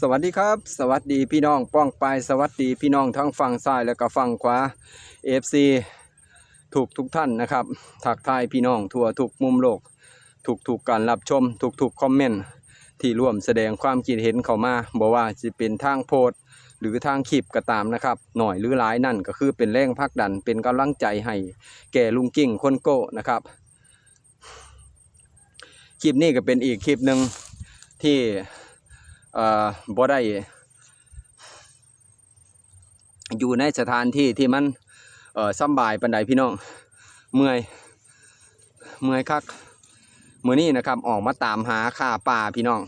สวัสดีครับ สวัสดีพี่น้องป้องปายสวัสดีพี่น้องทั้งฝั่งซ้ายและก็ฝั่งขวา FC ถูกทุกท่านนะครับทักทายพี่น้องทั่วทุกมุมโลก ถูกถูกการรับชม ถูกถูกคอมเมนต์ที่ร่วมแสดงความคิดเห็นเข้ามาบอกว่าจะเป็นทางโพสหรือทางคลิปก็ตามนะครับ หน่อยหรือหลายนั่นก็คือเป็นแรงพักดันเป็นกำลังใจให้แก่ลุงกิ้งคนโก้นะครับคลิปนี้ก็เป็นอีกคลิปหนึ่งที่ บ่ได้อยู่ในสถานที่ที่มันเออสบายปานใดพี่น้อง เมื่อย เมื่อยคักมื้อนี้นะครับ ออกมาตามหาค่าป่าพี่น้อง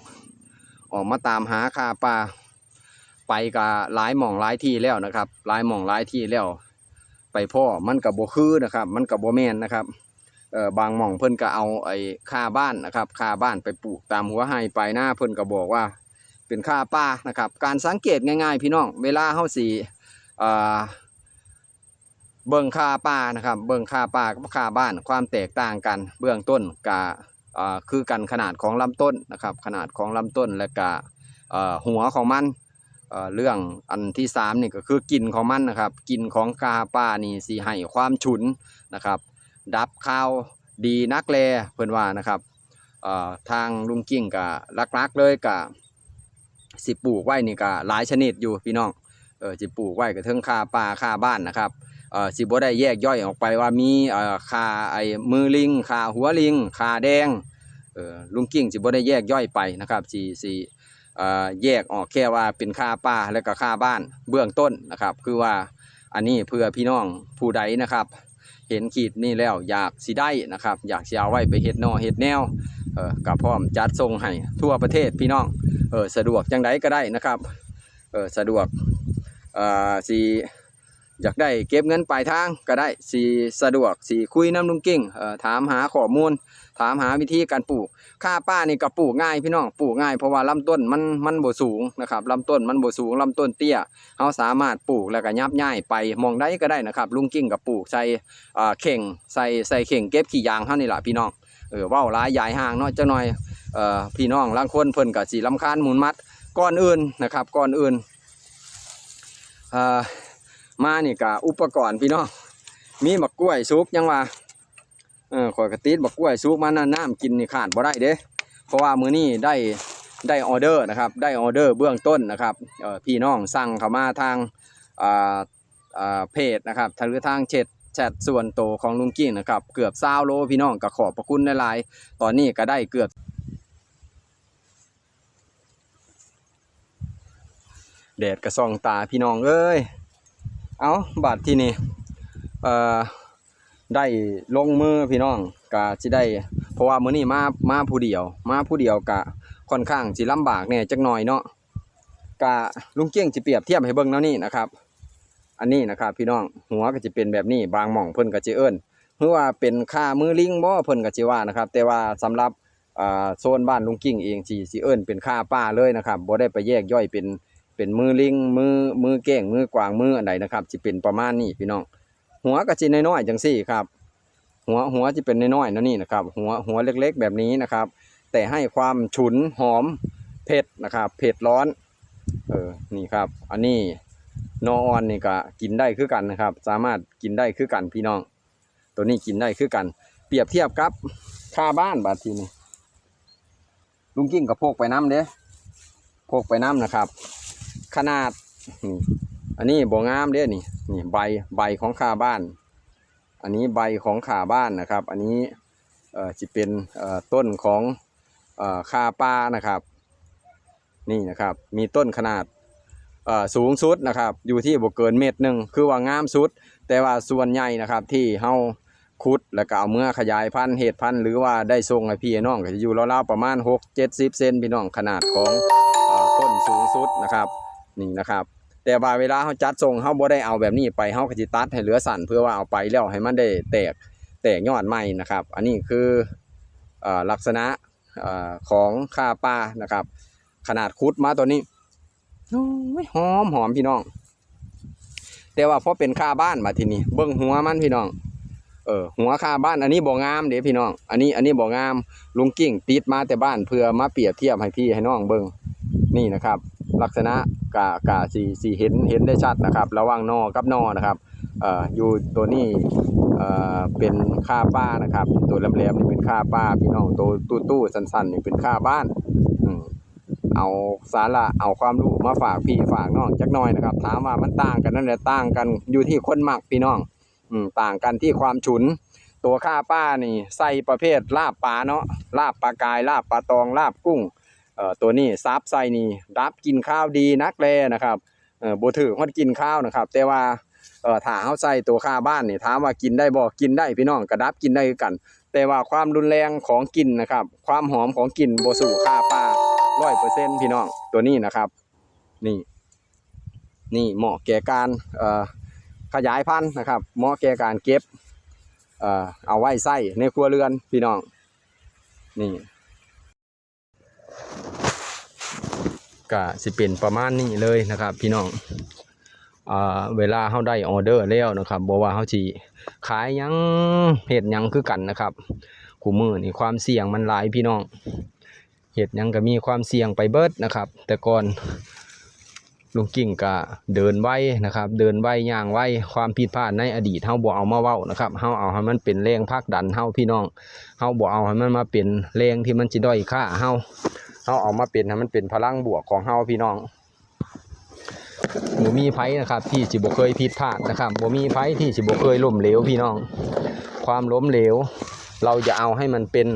ออกมาตามหาค่าป่า ไปกับหลายหม่องหลายที่แล้วนะครับ หลายหม่องหลายที่แล้ว ไปพ่อมันกับโบคือนะครับ มันกับโบแม่นนะครับเออบางหม่องเพิ่นก็เอาไอ้ค่าบ้านนะครับค่าบ้านไปปลูกตามหัวไห้ไปหน้าเพิ่นก็บอกว่า เป็นค่าป่านะครับ การสังเกตง่ายๆ พี่น้อง เวลาเฮาสีเบิ่งค่าป่านะครับ เบิ่งค่าป่ากับค่าบ้านความแตกต่างกัน เบื้องต้นกะคือกันขนาดของลำต้นนะครับ ขนาดของลำต้นและกะหัวของมันเเรื่องอันที่สามนี่ก็คือกลิ่นของมันนะครับกลิ่นของค่าป่านี่สีให้ความฉุนนะครับ ดับข้าวดีนักแลเพิ่อนว่านะครับทางลุงกิ้งกะลักๆเลยกะ สิปลูกไว้นี่ก็หลายชนิดอยู่พี่น้องเออสิปลูกไว้ก็เทิงค่าป่าค่าบ้านนะครับเออสิบ่ได้แยกย่อยออกไปว่ามีเอ่อค่าไอ้มือลิงค่าหัวลิงค่าแดงเออลุงกิ้งสิบ่ได้แยกย่อยไปนะครับสิสิเอ่อแยกออกแค่ว่าเป็นค่าป่าแล้วก็ค่าบ้านเบื้องต้นนะครับ คือว่าอันนี้เพื่อพี่น้องผู้ใดนะครับ เห็นขีดนี่แล้วอยากสิได้นะครับ อยากสิเอาไว้ไปเฮ็ดนอเฮ็ดแนว เออก็พร้อมจัดส่งให้ทั่วประเทศพี่น้องเออสะดวกจังไดก็ได้นะครับเออสะดวกอ่อสีอยากได้เก็บเงินปลายทางก็ได้สีสะดวกสีคุยน้ำลุงกิ้งเออถามหาข้อมูล ถามหาวิธีการปลูกค่าป้านี่ก็ปลูกง่ายพี่น้องปลูกง่ายเพราะว่าลำต้นมันมันโบสูงนะครับลำต้นมันโบสูงลำต้นเตี้ยเราสามารถปลูกแล้วก็ยับย่ายไปมองได้ก็ได้นะครับลุงกิ้งก็ปลูกใส่เข่งใส่ใส่เข่งเก็บขี้ยางเท่านี้แหละพี่น้อง เออเว้าหลายยายห่างเนาะจังหน่อยเอ่อพี่น้องลางคนเพิ่นก็สิลำคาญหมุนมัดก่อนอื่นนะครับก่อนอื่นเอ่อมานี่ก็อุปกรณ์พี่น้องมีบักกล้วยสุกยังว่าเออข่อยกระติดบักกล้วยสุกมาน้ำน้ำกินนี่ขาดบ่ได้เด้เพราะว่ามื้อนี้ได้ได้ออเดอร์นะครับได้ออเดอร์เบื้องต้นนะครับพี่น้องสั่งเข้ามาทางอ่าอ่าเพจนะครับหรือทางเช็ด แชทส่วนโตของลุงกิ้งนะครับ เกือบ20โลพี่น้องก็ขอบพระคุณหลายๆตอนนี้ก็ได้เกือบแดดกระส่องตาพี่น้องเอ้ย เอาบาดที่นี่เอ่อได้ลงมือพี่น้องกะสิได้ เพราะว่ามื้อนี้มามาผู้เดียว มาผู้เดียวกะค่อนข้างสิลำบากแหน่จักหน่อยเนาะกะลุงเกี้ยงสิเปรียบเทียบให้เบิ่งเนาะนี่นะครับ อันนี้นะครับพี่น้องหัวก็จะเป็นแบบนี้บางหม่องเพิ่นก็สิเอิ้นหรือว่าเป็นค่ามือลิงบ่เพิ่นก็สิว่านะครับ แต่ว่าสำหรับโซนบ้านลุงกิ้งเองสิสิเอิ้นเป็นค่าป้าเลยนะครับบ่ได้ไปแยกย่อยเป็นเป็นมือลิงมือมือเก้งมือกวางมืออันใดนะครับจะเป็นประมาณนี้พี่น้อง หัวก็จิน้อยๆจังสี่ครับ หัวหัวจะเป็นน้อยๆนะนี่นะครับ หัวหัวเล็กๆแบบนี้นะครับ แต่ให้ความฉุนหอมเผ็ดนะครับ เผ็ดร้อน เออนี่ครับ อันนี้ นอออนนี่ก็กินได้คือกันนะครับ สามารถกินได้คือกันพี่น้อง ตัวนี้กินได้คือกัน เปรียบเทียบกับค่าบ้านบาททีนี้ลุงกิ้งกับพกไปน้ำเด้พกไปน้ำนะครับ ขนาดนี่อันนี้บ่งามเด้นี่นี่ใบใบของขาบ้าน อันนี้ใบของขาบ้านนะครับ อันนี้เอ่อจะเป็นเอ่อต้นของเอ่อคาป้านะครับ นี่นะครับ มีต้นขนาด สูงสุดนะครับ อยู่ที่บ่เกินเมตรหนึ่งคือว่างามสุด แต่ว่าส่วนใหญ่นะครับที่เฮาขุดแล้วก็เอาเมื่อขยายพันธุ์เห็ดพันธุ์หรือว่าได้ส่งให้พี่น้องก็จะอยู่ราวๆประมาณ 6 70 เซนพี่น้องขนาดของต้นสูงสุดนะครับนี่นะครับแต่ว่าเวลาเขาจัดทรงเขาบ่ได้เอาแบบนี้ไปเขาก็จิตัดให้เหลือสั่นเพื่อว่าเอาไปแล้วให้มันได้แตกแตกยอดใหม่นะครับ อันนี้คืออลักษณะอของค่าปลานะครับ ขนาดคุดมาตัวนี้ โอ้ยหอมหอมพี่น้อง แต่ว่าพอเป็นค่าบ้านมาทีนี้เบิ้งหัวมันพี่น้อง เออหัวค่าบ้านอันนี้บ่งามเด้พี่น้อง อันนี้อันนี้บ่งามลุงกิ้งติดมาแต่บ้านเพื่อมาเปรียบเทียบให้พี่ให้น้องเบิ้งนี่นะครับ ลักษณะกะกะสีสีเห็นเห็นได้ชัดนะครับ ระว่างนอกับนอนะครับเอ่ออยู่ตัวนี้เอ่อเป็นค่าป้านะครับ ตัวแหลมๆนี่เป็นค่าป้าพี่น้องตัวตู้ตู้ๆสั้นๆนี่เป็นค่าบ้าน เอาสาระเอาความรู้มาฝากพี่ฝากน้องจักหน่อยนะครับ ถามว่ามันต่างกันนั่นแหละต่างกันอยู่ที่คนมักพี่น้อง อืมต่างกันที่ความฉุน ตัวค่าป้านี่ใส่ประเภทลาบปลาเนาะลาบปลากายลาบปลาตองลาบกุ้งเอ่อตัวนี้ซับไซนี่รับกินข้าวดีนักแลนะครับเอ่อบ่ถือฮอดกินข้าวนะครับ แต่ว่าเอ่อถ้าเฮาใส่ตัวค่าบ้านนี่ถามว่ากินได้บ่กินได้พี่น้องกระดับกินได้คือกัน แต่ว่าความรุนแรงของกลิ่นนะครับ ความหอมของกลิ่นบ่สู้ค่าป ลา100%พี่น้องตัวนี้นะครับ นี่ นี่เหมาะแก่การขยายพันธุ์นะครับ เหมาะแก่การเก็บเอาไว้ใส่ในครัวเรือนพี่น้อง นี่ก็สิเป็นประมาณนี้เลยนะครับ พี่น้องเวลาเฮาได้ออเดอร์แล้วนะครับบ่ว่าเฮาสิขายยังเฮ็ดยังคือกันนะครับคู่มือนี่ความเสี่ยงมันหลายพี่น้อง เฮ็ดยังก็มีความเสี่ยงไปเบิดนะครับ แต่ก่อนลุงกิ่งก็เดินไว้นะครับ เดินไว้ย่างไว้ความผิดพลาดในอดีตเฮาบ่เอามาเว้านะครับเฮาเอาให้มันเป็นแรงผลักดันเฮาพี่น้องเฮาบ่เอาให้มันมาเป็นแรงที่มันสิด้อยค่าเฮาเฮาเอามาเป็นให้มันเป็นพลังบวกของเฮาพี่น้องบ่มีไผนะครับ ที่สิบเคยผิดพลาดนะครับบ่มีไผที่สิบเคยล้มเหลวพี่น้อง ความล้มเหลว เราจะเอาให้มันเป็น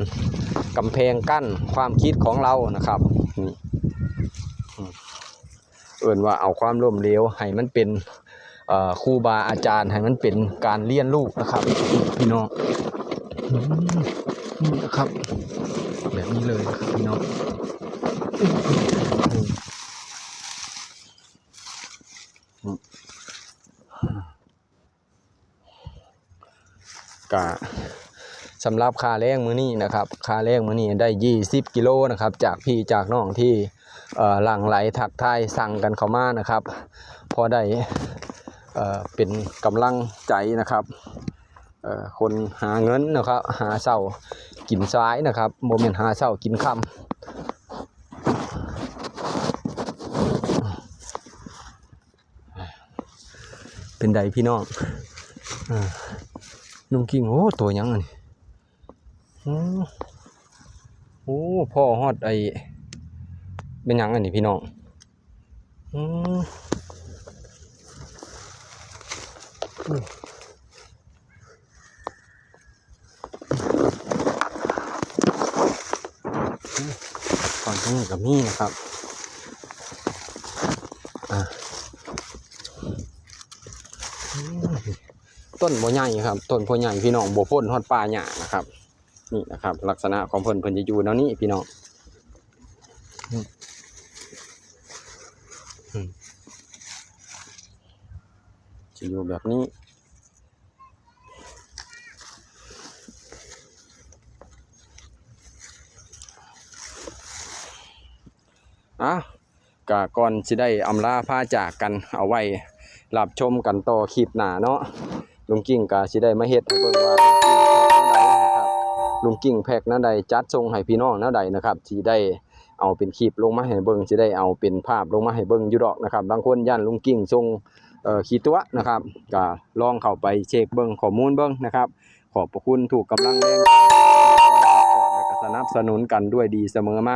กำแพงกั้นความคิดของเรานะครับนี่อืมเอิ่นว่าเอาความล้มเหลวให้มันเป็นครูบาอาจารย์ให้มันเป็นการเรียนรู้นะครับพี่น้องนี่นะครับ แบบนี้เลยครับพี่น้องกะ สำหรับค่าแรงมื้อนี้นะครับค่าแรงมื้อนี้ได้ 20 กิโลนะครับ จากพี่จากน้องที่หลั่งไหลทักทายสั่งกันเข้ามานะครับ พอได้เเป็นกำลังใจนะครับคนหาเงินนะครับ หาเศร้ากินซ้ายนะครับโมเมนหาเศร้ากินคำเป็นใดพี่น้องอ่าลุงกิ้งโอ้ตัวยังอันนี้ โอ้โอ้พ่อฮอดไอเป็นยังอันนี้พี่น้องอืมก่อนตรงนี้กับนี่นะครับต้นบ่ใหญ่ครับ ต้นบ่ใหญ่พี่น้องบ่พ่นฮอดป่าหญ้านะครับ นี่นะครับ ลักษณะของเพิ่นเพิ่นจะอยู่แนวนี้พี่น้องอืมอืมจะอยู่แบบนี้อะกะก่อนสิได้อำลาพาจากกันเอาไว้รับชมกันต่อคลิปหน้าเนาะลุงกิ้งก็สิได้มาเฮ็ดให้เบิ่งว่า ลุงกิ่งแพกน้าใดจัดทรงให้พี่น้องแนวใดนะครับที่ได้เอาเป็นคลิปลงมาให้เบิ้งจะได้เอาเป็นภาพลงมาให้เบิ้งอยู่ดอกนะครับ บางคนย่านลุงกิ่งทรงเอ่อขีตัวนะครับก็ลองเข้าไปเช็คเบิ้งข้อมูลเบิ้งนะครับ ขอบพระคุณถูกกำลังแรงและสนับสนุนกันด้วยดีเสมอมา